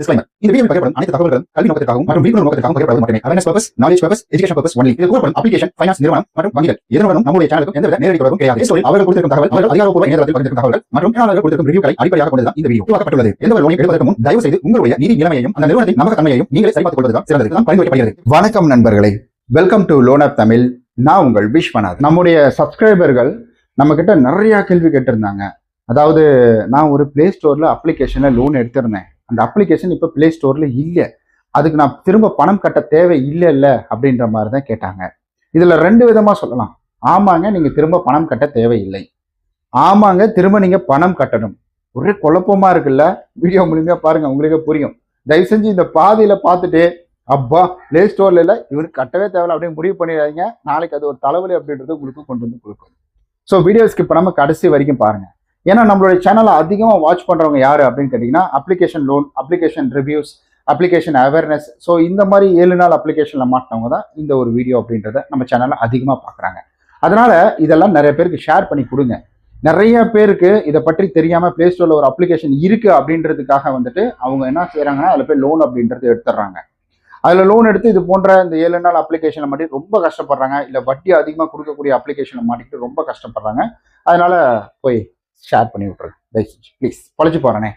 Disclaimer. இந்த வீடியோவில் பகிரப்படும் அனைத்து தகவல்களும் கல்வி நோக்கத்திற்காகவும் மற்றும் விழிப்புணர்வு நோக்கத்திற்காகவும் மட்டுமே. Awareness purpose knowledge purpose education purpose only இது கூறப்படும் அப்ளிகேஷன் ஃபைனான்ஸ் நிறுவனம் மற்றும் வங்கிகள். இதனுடனும் நம்முடைய சேனலுக்கும் எந்தவித நேரடி தொடர்பும் கிடையாது. அவர்கள் கொடுத்திருக்கும் தகவல் அவர்கள் அதிகாரப்பூர்வ இணையதளத்தில் பகிர்ந்திருக்கும் மற்றும் கொடுத்திருக்கும் ரிவ்யூக்களை அடிப்படையாக இந்த வீடியோ உருவாக்கப்பட்டுள்ளது. எந்த லோனை எடுப்பதற்கு முன் தயவு செய்து உங்களுடைய நிதி நிலைமையையும் அந்த நிறுவனத்தின் நீங்களே சரிபார்த்துக் கொள்வதுதான் சிறந்தது. தான் பரிந்துரைக்கப்படுகிறது. வணக்கம் நண்பர்களே. வெல்கம் டு லோனர் தமிழ் நான் உங்கள் விஸ்வநாத் நம்முடைய சப்ஸ்கிரைபர்கள் நம்ம கிட்ட நிறைய கேள்வி கேட்டிருந்தாங்க. அதாவது நான் ஒரு பிளே ஸ்டோர்ல அப்ளிகேஷன்ல லோன் எடுத்திருந்தேன். அந்த அப்ளிகேஷன் இப்போ பிளே ஸ்டோரில் இல்லை. அதுக்கு நான் திரும்ப பணம் கட்ட தேவை இல்லை இல்லை அப்படின்ற மாதிரி தான் கேட்டாங்க. இதில் ரெண்டு விதமாக சொல்லலாம். ஆமாங்க நீங்கள் திரும்ப பணம் கட்ட தேவையில்லை. ஆமாங்க திரும்ப நீங்கள் பணம் கட்டணும். ஒரே குழப்பமா இருக்குல்ல? வீடியோ மூலியமா பாருங்கள் உங்களுக்கே புரியும். தயவு செஞ்சு இந்த பாதியில் பார்த்துட்டு அப்பா பிளே ஸ்டோரில் இல்லை இவருக்கு கட்டவே தேவையில்ல அப்படின்னு முடிவு பண்ணிடாதீங்க. நாளைக்கு அது ஒரு தலைவலி அப்படின்றது உங்களுக்கு கொண்டு வந்து கொடுக்கும். ஸோ வீடியோ ஸ்கிப் நம்ம கடைசி வரைக்கும் பாருங்கள் ஏன்னா நம்மளுடைய சேனலை அதிகமாக வாட்ச் பண்ணுறவங்க யார் அப்படின்னு கேட்டிங்கன்னா application loan application reviews application awareness so இந்த மாதிரி ஏழு நாள் அப்ளிகேஷனில் மாட்டினவங்க தான் இந்த ஒரு வீடியோ அப்படின்றத நம்ம சேனலில் அதிகமாக பார்க்குறாங்க. அதனால் இதெல்லாம் நிறைய பேருக்கு ஷேர் பண்ணி கொடுங்க. நிறைய பேருக்கு இதை பற்றி தெரியாமல் ப்ளே ஸ்டோரில் ஒரு அப்ளிகேஷன் இருக்குது அப்படின்றதுக்காக வந்துட்டு அவங்க என்ன செய்கிறாங்கன்னா அதில் போய் லோன் அப்படின்றது எடுத்துடுறாங்க. அதில் லோன் எடுத்து இது போன்ற இந்த ஏழு நாள் அப்ளிகேஷனில் மாட்டி ரொம்ப கஷ்டப்படுறாங்க. இல்லை வட்டி அதிகமாக கொடுக்கக்கூடிய அப்ளிகேஷனில் மாட்டிக்கிட்டு ரொம்ப கஷ்டப்படுறாங்க. அதனால் போய் ஷேர் பண்ணி விட்ருங்க ப்ளீஸ் பொழைச்சி போகிறேனே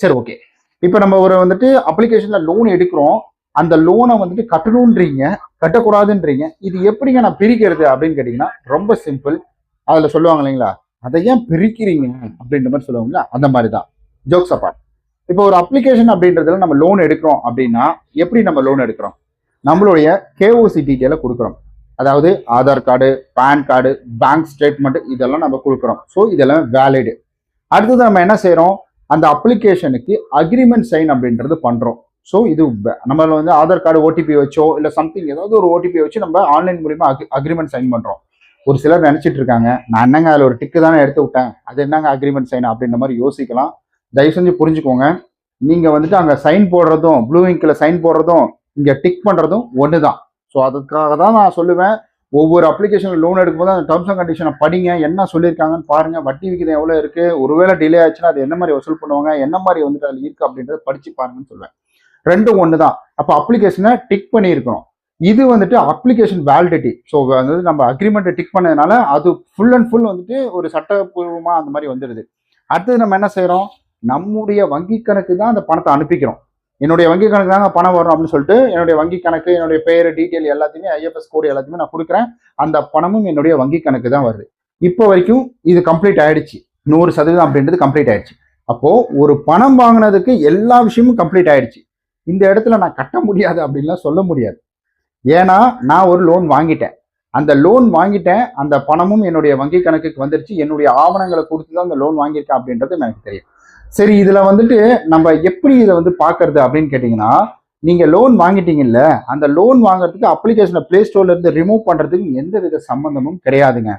சரி ஓகே இப்போ நம்ம ஒரு வந்துட்டு அப்ளிகேஷனில் லோன் எடுக்கிறோம். அந்த லோனை வந்துட்டு கட்டணுன்றீங்க கட்டக்கூடாதுன்றீங்க இது எப்படிங்க நான் பிரிக்கிறது அப்படின்னு கேட்டிங்கன்னா ரொம்ப சிம்பிள் அதில் சொல்லுவாங்க இல்லைங்களா? அதை ஏன் பிரிக்கிறீங்க? அப்படின்ற மாதிரி சொல்லுவாங்களா அந்த மாதிரி தான். ஜோக்ஸ் அப்பார்ட் இப்போ ஒரு அப்ளிகேஷன் அப்படின்றதுல நம்ம லோன் எடுக்கிறோம் அப்படின்னா எப்படி நம்ம லோன் எடுக்கிறோம்? நம்மளுடைய கேஓசி டீட்டெயிலை கொடுக்குறோம். அதாவது Aadhaar card PAN card bank statement இதெல்லாம் நம்ம கொடுக்குறோம். ஸோ இதெல்லாம் வேலிடு அடுத்தது நம்ம என்ன செய்கிறோம் அந்த அப்ளிகேஷனுக்கு அக்ரிமெண்ட் சைன் அப்படின்றது பண்ணுறோம் ஸோ இது நம்ம வந்து ஆதார் கார்டு ஓடிபி வச்சோ இல்லை சம்திங் ஏதாவது ஒரு ஓடிபி வச்சு நம்ம ஆன்லைன் மூலியமா அக்ரிமெண்ட் சைன் பண்ணுறோம் ஒரு சிலர் நினச்சிட்டு இருக்காங்க நான் என்னங்க அதில் ஒரு டிக்கு தானே எடுத்து விட்டேன்? அது என்னங்க அக்ரிமெண்ட் சைன் அப்படின்ற மாதிரி யோசிக்கலாம். தயவு செஞ்சு புரிஞ்சுக்கோங்க. நீங்கள் வந்துட்டு அங்கே சைன் போடுறதும் ப்ளூ இங்கில் சைன் போடுறதும் இங்கே டிக் பண்ணுறதும் ஒன்று தான் ஸோ அதுக்காக தான் நான் சொல்லுவேன் ஒவ்வொரு அப்ளிகேஷன் லோன் எடுக்கும்போது அந்த டேர்ம்ஸ் அண்ட் கண்டிஷனை படிங்க என்ன சொல்லியிருக்காங்கன்னு பாருங்க. வட்டி விகிதம் எவ்வளோ இருக்கு? ஒருவேளை டிலே ஆச்சுன்னா அது என்ன மாதிரி வசூல் பண்ணுவாங்க? என்ன மாதிரி வந்துட்டு அதில் இருக்கு அப்படின்றத படிச்சு பாருங்கன்னு சொல்லுவேன். ரெண்டும் ஒன்று தான் அப்போ அப்ளிகேஷனை டிக் பண்ணியிருக்கணும். இது வந்துட்டு அப்ளிகேஷன் வேலிடிட்டி ஸோ வந்து நம்ம அக்ரிமெண்ட்டை டிக் பண்ணதுனால அது ஃபுல் அண்ட் ஃபுல் வந்துட்டு ஒரு சட்டப்பூர்வமாக அந்த மாதிரி வந்துடுது. அடுத்தது நம்ம என்ன செய்கிறோம் நம்முடைய வங்கி கணக்கு தான் அந்த பணத்தை அனுப்பிக்கிறோம். என்னுடைய வங்கி கணக்கு தாங்க பணம் வரும் அப்படின்னு சொல்லிட்டு என்னுடைய வங்கி கணக்கு என்னுடைய பெயர் டீட்டெயில் எல்லாத்தையுமே ஐஎஃப்எஸ் கோடு எல்லாத்தையுமே நான் கொடுக்குறேன். அந்த பணமும் என்னுடைய வங்கி கணக்கு தான் வருது. இப்போ வரைக்கும் இது கம்ப்ளீட் ஆயிடுச்சு. நூறு சதவீதம் அப்படின்றது கம்ப்ளீட் ஆயிடுச்சு. அப்போ ஒரு பணம் வாங்கினதுக்கு எல்லா விஷயமும் கம்ப்ளீட் ஆயிடுச்சு. இந்த இடத்துல நான் கட்ட முடியாது அப்படின்லாம் சொல்ல முடியாது. ஏன்னா நான் ஒரு லோன் வாங்கிட்டேன். அந்த லோன் வாங்கிட்டேன். அந்த பணமும் என்னுடைய வங்கி கணக்குக்கு வந்துருச்சு. என்னுடைய ஆவணங்களை கொடுத்து தான் அந்த லோன் வாங்கியிருக்கேன் அப்படின்றது எனக்கு தெரியும். சரி இதுல வந்துட்டு நம்ம எப்படி இதை வந்து பாக்குறது அப்படின்னு கேட்டீங்கன்னா நீங்க லோன் வாங்கிட்டீங்கல்ல அந்த லோன் வாங்குறதுக்கு அப்ளிகேஷனை பிளே ஸ்டோர்ல இருந்து ரிமூவ் பண்றதுக்கு எந்த வித சம்பந்தமும் கிடையாதுங்க.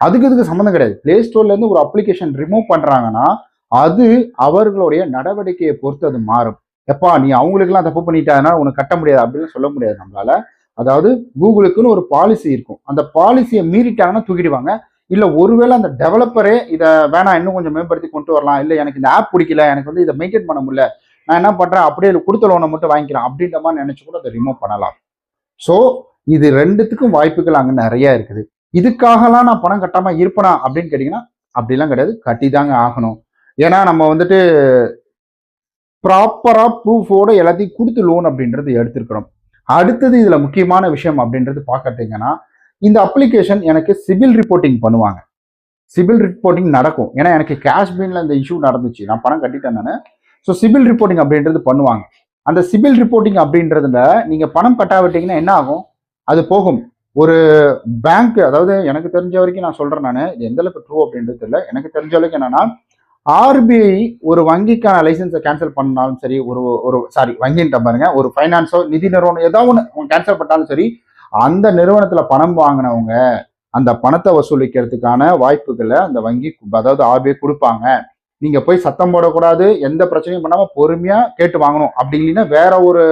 அதுக்கு இதுக்கு சம்மந்தம் கிடையாது. பிளே ஸ்டோர்ல இருந்து ஒரு அப்ளிகேஷன் ரிமூவ் பண்றாங்கன்னா அது அவர்களுடைய நடவடிக்கையை பொறுத்து அது மாறும். எப்பா நீ அவங்களுக்குலாம் தப்பு பண்ணிட்டாங்கன்னா உனக்கு கட்ட முடியாது அப்படின்னு சொல்ல முடியாது நம்மளால. அதாவது கூகுளுக்குன்னு ஒரு பாலிசி இருக்கும். அந்த பாலிசியை மீறிட்டாங்கன்னா தூக்கிடுவாங்க. இல்லை ஒருவேளை அந்த டெவலப்பரே இதை வேணாம் இன்னும் கொஞ்சம் மேம்படுத்தி கொண்டு வரலாம். இல்லை எனக்கு இந்த ஆப் பிடிக்கல எனக்கு வந்து இதை மெயின்டைன் பண்ண முடியல. நான் என்ன பண்ணுறேன் அப்படியே கொடுத்த லோனை மட்டும் வாங்கிக்கிறேன் அப்படின்ற மாதிரி நினச்சி கூட அதை ரிமூவ் பண்ணலாம். ஸோ இது ரெண்டுத்துக்கும் வாய்ப்புகள் அங்கே நிறைய இருக்குது. இதுக்காகலாம் நான் பணம் கட்டாமல் இருப்பேனா அப்படின்னு கேட்டிங்கன்னா அப்படிலாம் கிடையாது. கட்டி தாங்க ஆகணும். ஏன்னா நம்ம வந்துட்டு ப்ராப்பராக ப்ரூஃபோட எல்லாத்தையும் கொடுத்து லோன் அப்படின்றது எடுத்திருக்கிறோம். அடுத்தது இதில் முக்கியமான விஷயம் அப்படின்றது பார்க்கட்டிங்கன்னா இந்த அப்ளிகேஷன் எனக்கு சிவில் ரிப்போர்ட்டிங் பண்ணுவாங்க. சிவில் ரிப்போர்ட்டிங் நடக்கும். ஏன்னா எனக்கு கேஷ் இந்த இஷ்யூ நடந்துச்சு. நான் பணம் கட்டிட்டேன் நான். ஸோ சிவில் ரிப்போர்ட்டிங் அப்படின்றது பண்ணுவாங்க. அந்த சிவில் ரிப்போர்ட்டிங் அப்படின்றதுல நீங்கள் பணம் கட்டாவிட்டீங்கன்னா என்ன ஆகும்? அது போகும். ஒரு பேங்க் அதாவது எனக்கு தெரிஞ்ச வரைக்கும் நான் சொல்கிறேன் நான். இது எந்த அளவுக்கு ட்ரூ அப்படின்றது தெரியல. எனக்கு தெரிஞ்ச அளவுக்கு என்னன்னா ஆர்பிஐ ஒரு வங்கிக்கான லைசன்ஸை கேன்சல் பண்ணாலும் சரி ஒரு ஒரு சாரி வங்கின்ற பாருங்க. ஒரு ஃபைனான்ஸோ நிதி நிறுவனம் ஏதோ ஒன்று கேன்சல் பண்ணாலும் சரி அந்த நிறுவனத்துல பணம் வாங்கினவங்க அந்த பணத்தை வசூலிக்கிறதுக்கான வாய்ப்புகளை அந்த வங்கி அதாவது ஆர்பிஐ கொடுப்பாங்க. நீங்க போய் சத்தம் போடக்கூடாது எந்த பிரச்சனையும் பண்ணாம பொறுமையா கேட்டு வாங்கணும். அப்படி இல்லைன்னா வேற ஒரு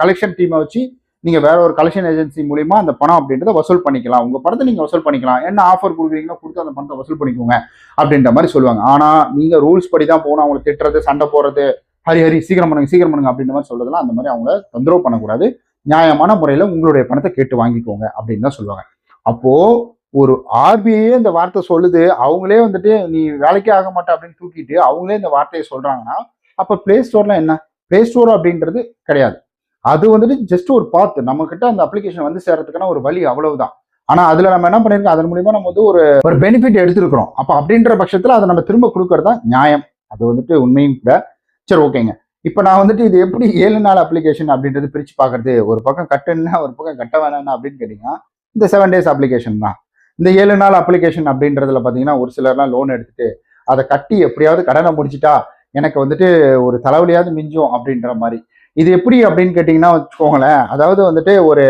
கலெக்ஷன் டீமை வச்சு நீங்க வேற ஒரு கலெக்ஷன் ஏஜென்சி மூலியமா அந்த பணம் அப்படின்றத வசூல் பண்ணிக்கலாம். உங்க பணத்தை நீங்க வசூல் பண்ணிக்கலாம். என்ன ஆஃபர் கொடுக்குறீங்களோ கொடுத்து அந்த பணத்தை வசூல் பண்ணிக்கோங்க அப்படின்ற மாதிரி சொல்லுவாங்க. ஆனா நீங்க ரூல்ஸ் படி தான் போகணும். அவங்களை திட்டுறது சண்டை போடுறது ஹரி ஹரி சீக்கிரம் பண்ணுங்க சீக்கிரம் பண்ணுங்க அப்படின்ற மாதிரி சொல்றதுலாம் அந்த மாதிரி அவங்கள தொந்தரவு பண்ணக்கூடாது. நியாயமான முறையில் உங்களுடைய பணத்தை கேட்டு வாங்கிக்கோங்க அப்படின்னு தான் சொல்லுவாங்க. அப்போது ஒரு ஆர்பிஐயே இந்த வார்த்தை சொல்லுது அவங்களே வந்துட்டு நீ வேலைக்கே ஆக மாட்டே அப்படின்னு தூக்கிட்டு அவங்களே இந்த வார்த்தையை சொல்கிறாங்கன்னா அப்போ பிளே ஸ்டோர்லாம் என்ன? பிளே ஸ்டோர் அப்படின்றது கிடையாது. அது வந்துட்டு ஜஸ்ட் ஒரு பார்த்து நம்மக்கிட்ட அந்த அப்ளிகேஷன் வந்து சேர்றதுக்கான ஒரு வழி அவ்வளவுதான். ஆனால் அதில் நம்ம என்ன பண்ணிருக்கோம்? அதன் மூலிமா நம்ம வந்து ஒரு ஒரு பெனிஃபிட் எடுத்துருக்கிறோம். அப்போ அப்படின்ற பட்சத்தில் அதை நம்ம திரும்ப கொடுக்கறது தான் நியாயம். அது வந்துட்டு உண்மையும் கூட. சரி ஓகேங்க இப்போ நான் வந்துட்டு இது எப்படி ஏழு நாள் அப்ளிகேஷன் அப்படின்றது பிரித்து பார்க்கறது? ஒரு பக்கம் கட்டுன்னா ஒரு பக்கம் கட்ட வேணாம்னா அப்படின்னு கேட்டிங்கன்னா இந்த செவன் டேஸ் அப்ளிகேஷன் தான். இந்த ஏழு நாள் அப்ளிகேஷன் அப்படின்றதுல பார்த்தீங்கன்னா ஒரு சிலர்லாம் லோன் எடுத்துட்டு அதை கட்டி எப்படியாவது கடனை முடிச்சிட்டா எனக்கு வந்துட்டு ஒரு தலைவலியாவது மிஞ்சும் அப்படின்ற மாதிரி. இது எப்படி அப்படின்னு கேட்டிங்கன்னா வச்சுக்கோங்களேன். அதாவது வந்துட்டு ஒரு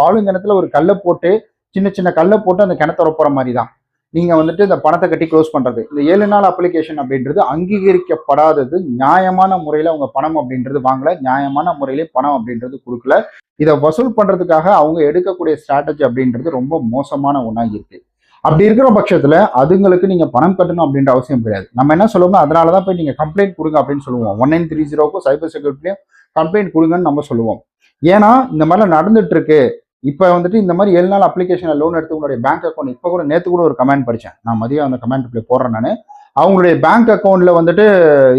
பாலுங்கிணத்துல ஒரு கல்லை போட்டு சின்ன சின்ன கல்லை போட்டு அந்த கிணத்த ரொப்புற மாதிரி தான். நீங்கள் வந்துட்டு இந்த பணத்தை கட்டி க்ளோஸ் பண்ணுறது இந்த ஏழு நாள் அப்ளிகேஷன் அப்படின்றது அங்கீகரிக்கப்படாதது நியாயமான முறையில் அவங்க பணம் அப்படின்றது வாங்கலை நியாயமான முறையிலே பணம் அப்படின்றது கொடுக்கல. இதை வசூல் பண்ணுறதுக்காக அவங்க எடுக்கக்கூடிய ஸ்ட்ராட்டஜி அப்படின்றது ரொம்ப மோசமான ஒன்றாக இருக்குது அப்படி இருக்கிற பட்சத்தில் அதுங்களுக்கு நீங்கள் பணம் கட்டணும் அப்படின்ற அவசியம் கிடையாது. நம்ம என்ன சொல்லுவோம் அதனால தான் போய் நீங்கள் கம்ப்ளைண்ட் கொடுங்க அப்படின்னு சொல்லுவோம். ஒன் நைன் த்ரீ ஜீரோக்கும் சைபர் செக்யூரிட்டிலையும் கம்ப்ளைண்ட் கொடுங்கன்னு நம்ம சொல்லுவோம். ஏன்னா இந்த மாதிரிலாம் நடந்துட்டு இருக்கு. இப்போ வந்துட்டு இந்த மாதிரி ஏழு நாள் அப்ளிகேஷனில் லோன் எடுத்து உங்களுடைய பேங்க் அக்கௌண்ட் இப்போ கூட நேற்று கூட ஒரு கமெண்ட் படித்தேன் நான் மதியம் அந்த கமெண்ட் இப்படி போடுறேன் நான். அவங்களுடைய பேங்க் அக்கௌண்ட்டில் வந்துட்டு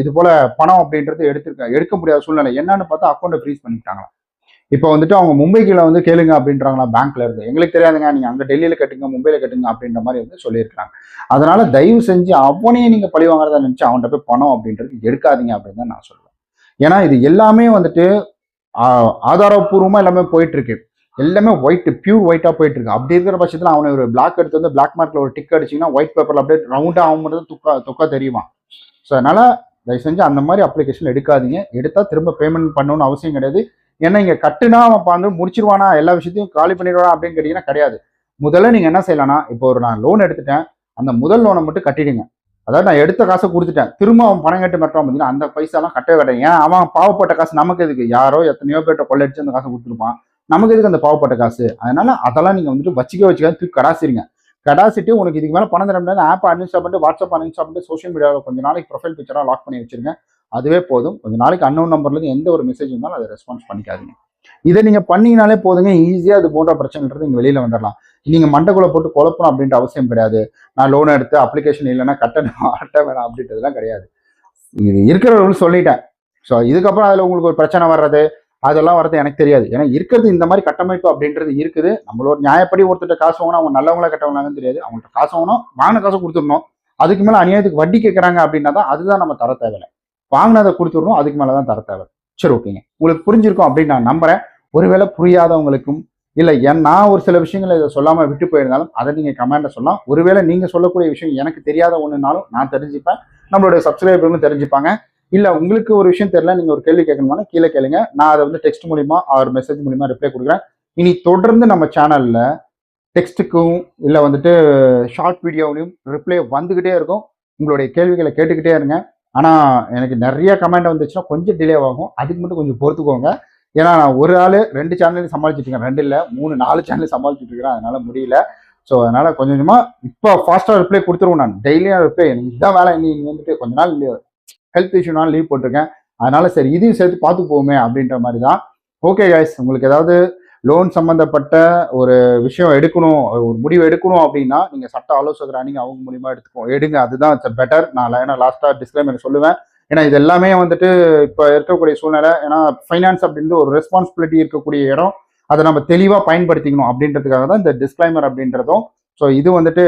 இது போல் பணம் அப்படின்றது எடுத்திருக்க எடுக்க முடியாத சூழ்நிலை. என்னன்னு பார்த்தா அக்கௌண்ட்டை ஃப்ரீஸ் பண்ணிட்டாங்களா இப்போ வந்துட்டு அவங்க மும்பைக்குள்ள வந்து கேளுங்க அப்படின்றாங்களா பேங்க்ல இருந்து. எங்களுக்கு தெரியாதுங்க. நீங்க அங்க டெல்லியில கட்டுங்க மும்பையில கட்டுங்க அப்படின்ற மாதிரி வந்து சொல்லியிருக்காங்க அதனால தயவு செஞ்சு அவனையும் நீங்க பழி வாங்குறதா நினைச்சு அவன்கிட்ட போய் பணம் அப்படின்றது எடுக்காதீங்க அப்படின்னு தான் நான் சொல்லுவேன் ஏன்னா இது எல்லாமே வந்துட்டு ஆ- எல்லாமே போயிட்டு இருக்கு. எல்லாமே ஒயிட் பியூர் ஒயிட்டாக போயிட்டு இருக்கு அப்படி இருக்கிற பட்சத்தில் அவனை ஒரு பிளாக் எடுத்து வந்து பிளாக் மார்க்கில் ஒரு டிக் அடிச்சிங்கன்னா ஒயிட் பேப்பரில் அப்படியே ரவுண்டாக ஆகும்போது துக்கா துக்கா தெரியுமா? ஸோ அதனால் தயவு செஞ்சு அந்த மாதிரி அப்ளிகேஷன் எடுக்காதீங்க. எடுத்தால் திரும்ப பேமெண்ட் பண்ணணும்னு அவசியம் கிடையாது. ஏன்னா இங்கே கட்டுனா அவன் வந்து முடிச்சிருவானா எல்லா விஷயத்தையும் காலி பண்ணிடுவானா அப்படின்னு கேட்டிங்கன்னா கிடையாது. முதல்ல நீங்கள் என்ன செய்யலாம்னா இப்போ ஒரு நான் லோன் எடுத்துட்டேன். அந்த முதல் லோனை மட்டும் கட்டிடுங்க. அதாவது நான் எடுத்த காசை கொடுத்துட்டேன். திரும்ப அவன் பணம் கட்டி மட்டும் பார்த்தீங்கன்னா அந்த பைசாலாம் கட்டவே கிடையாது ஏன் அவன் பாவப்பட்ட காசு நமக்கு எதுக்கு? யாரோ எத்தனையோ பேர்கிட்ட கொள்ளடிச்சு அந்த காசை கொடுத்துருப்பான். நமக்கு எதுக்கு அந்த பாவப்பட்ட காசு? அதனால அதெல்லாம் நீங்க வந்துட்டு வச்சுக்க வச்சுக்க தூக்கி கடாசிருங்க கடாசிட்டு உனக்கு இதுக்கு மேலே பணம் தர முடியாது. ஆப் அன்இன்ஸ்டால் பண்ணிட்டு வாட்ஸ்அப் அன்இன்ஸ்டால் பண்ணிட்டு சோஷியல் மீடியாவில் கொஞ்சம் நாளைக்கு ப்ரொஃபைல் பிக்சராக லாக் பண்ணி வச்சிருங்க. அதுவே போதும். கொஞ்சம் நாளைக்கு அன்னோன் நம்பர்லேருந்து எந்த ஒரு மெசேஜ் இருந்தாலும் அதை ரெஸ்பான்ஸ் பண்ணிக்காதீங்க. இதை நீங்கள் பண்ணீங்கனாலே போதுங்க. ஈஸியாக அது போன்ற பிரச்சனைன்றது நீங்கள் வெளியில் வந்துடலாம். நீங்கள் மண்டக்குள்ளே போட்டு குழப்பணும் அப்படின்ற அவசியம் கிடையாது. நான் லோன் எடுத்து அப்ளிகேஷன் இல்லைன்னா கட்டணும் அட்ட வேணாம் அப்படின்றதுலாம் கிடையாது. இது இருக்கிற சொல்லிட்டேன். ஸோ இதுக்கப்புறம் அதில் உங்களுக்கு ஒரு பிரச்சனை வர்றது? அதெல்லாம் வரது எனக்கு தெரியாது. ஏன்னா இருக்கிறது இந்த மாதிரி கட்டமைப்பு அப்படின்றது இருக்குது. நம்மளோட நியாயப்படி ஒருத்தர் காசு வாங்கினா அவங்க நல்லவங்களா கட்டவங்களாங்கன்னு தெரியாது. அவங்கள்ட்ட காசு வாங்கணும் வாங்கின காசை கொடுத்துடணும். அதுக்கு மேலே அநியாயத்துக்கு வட்டி கேட்குறாங்க அப்படின்னா தான் அதுதான் நம்ம தர தேவையில்லை. வாங்கினதை கொடுத்துடணும் அதுக்கு மேலே தான் தர தேவை சரி ஓகேங்க. உங்களுக்கு புரிஞ்சிருக்கும் அப்படின்னு நான் நம்புறேன். ஒருவேளை புரியாதவங்களுக்கும் இல்லை ஏன் நான் ஒரு சில விஷயங்களை இதை சொல்லாமல் விட்டு போயிருந்தாலும் அதை நீங்கள் கமெண்ட்டை சொல்லலாம். ஒருவேளை நீங்கள் சொல்லக்கூடிய விஷயம் எனக்கு தெரியாத ஒன்றுனாலும் நான் தெரிஞ்சுப்பேன். நம்மளுடைய சப்ஸ்கிரைபர்களும் தெரிஞ்சுப்பாங்க. இல்லை உங்களுக்கு ஒரு விஷயம் தெரியல நீங்கள் ஒரு கேள்வி கேட்கணும்னா கீழே கேளுங்க. நான் அதை வந்து டெக்ஸ்ட் மூலிமா ஒரு மெசேஜ் மூலிமா ரிப்ளை கொடுக்குறேன். இனி தொடர்ந்து நம்ம சேனலில் டெக்ஸ்ட்டுக்கும் இல்லை வந்துட்டு ஷார்ட் வீடியோவிலையும் ரிப்ளை வந்துக்கிட்டே இருக்கும். உங்களுடைய கேள்விகளை கேட்டுக்கிட்டே இருங்க. ஆனால் எனக்கு நிறைய கமெண்ட் வந்துச்சுன்னா கொஞ்சம் டிலே ஆகும். அதுக்கு மட்டும் கொஞ்சம் பொறுத்துக்கோங்க. ஏன்னா நான் ஒரு ஆள் ரெண்டு சேனலையும் சமாளிச்சுட்டு இருக்கேன். ரெண்டு இல்லை மூணு நாலு சேனல் சமாளிச்சுட்டு இருக்கிறேன் அதனால் முடியல. ஸோ அதனால் கொஞ்சம் கொஞ்சமாக இப்போ ஃபாஸ்ட்டாக ரிப்ளை கொடுத்துருவோம் நான். டெய்லியும் ரிப்ளை எனக்கு இதுதான் வேலை. நீ வந்துட்டு கொஞ்ச நாள் ஹெல்த் இஷ்யூனால லீவ் போட்டிருக்கேன். அதனால சரி இதையும் சேர்த்து பார்த்து போவோமே அப்படின்ற மாதிரி தான் ஓகே கைஸ் உங்களுக்கு ஏதாவது லோன் சம்மந்தப்பட்ட ஒரு விஷயம் எடுக்கணும் ஒரு முடிவு எடுக்கணும் அப்படின்னா நீங்கள் சட்ட ஆலோசகர் நீங்கள் அவங்க மூலியமாக எடுத்துக்கோ. எடுங்க அதுதான் பெட்டர் நான் ஏன்னா லாஸ்ட்டாக டிஸ்க்ளைமர் சொல்லுவேன். ஏன்னா இது எல்லாமே வந்துட்டு இப்போ இருக்கக்கூடிய சூழ்நிலை ஏன்னா ஃபைனான்ஸ் அப்படின்றது ஒரு ரெஸ்பான்சிபிலிட்டி இருக்கக்கூடிய இடம். அதை நம்ம தெளிவாக பயன்படுத்திக்கணும் அப்படின்றதுக்காக தான் இந்த டிஸ்க்ளைமர் அப்படின்றதும். ஸோ இது வந்துட்டு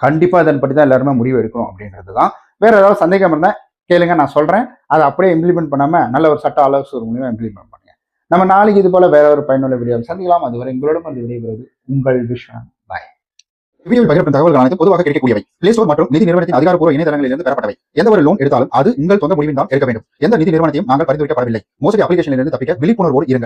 கண்டிப்பாக இதன் பற்றி தான் எல்லாருமே முடிவு எடுக்கணும் அப்படின்றது தான் வேறு ஏதாவது சந்தேகம் இருந்தால் கேளுங்க நான் சொல்கிறேன் அதை அப்படியே இம்ப்ளிமெண்ட் பண்ணாமல் நல்ல ஒரு சட்ட ஆலோசகர் மூலியமாக இம்ப்ளிமெண்ட் பண்ணுங்க. நம்ம நாளைக்கு இது போல வேற ஒரு பயனுள்ள வீடியோ சந்திக்கலாம். அதுவரை எங்களோட வந்து விடைபெறுவது உங்கள் விஷயம் வீடியோவில் பகிரப்படும் தகவல்கள் அனைத்து பொதுவாக கிடைக்கக்கூடியவை. பிளே ஸ்டோர் மற்றும் நிதி நிறுவனத்தின் அதிகாரப்பூர்வ இணையதளங்களிலிருந்து பெறப்பட்டவை. எந்த ஒரு லோன் எடுத்தாலும் அது உங்கள் சொந்த முடிவின் தான் எடுக்க வேண்டும். எந்த நிதி நிறுவனத்தையும் நாங்கள் பரிந்துரைக்கப்படவில்லை. மோசடி அப்ளிகேஷனிலிருந்து தப்பிக்க விழிப்புணர்வோடு இருங்கள்.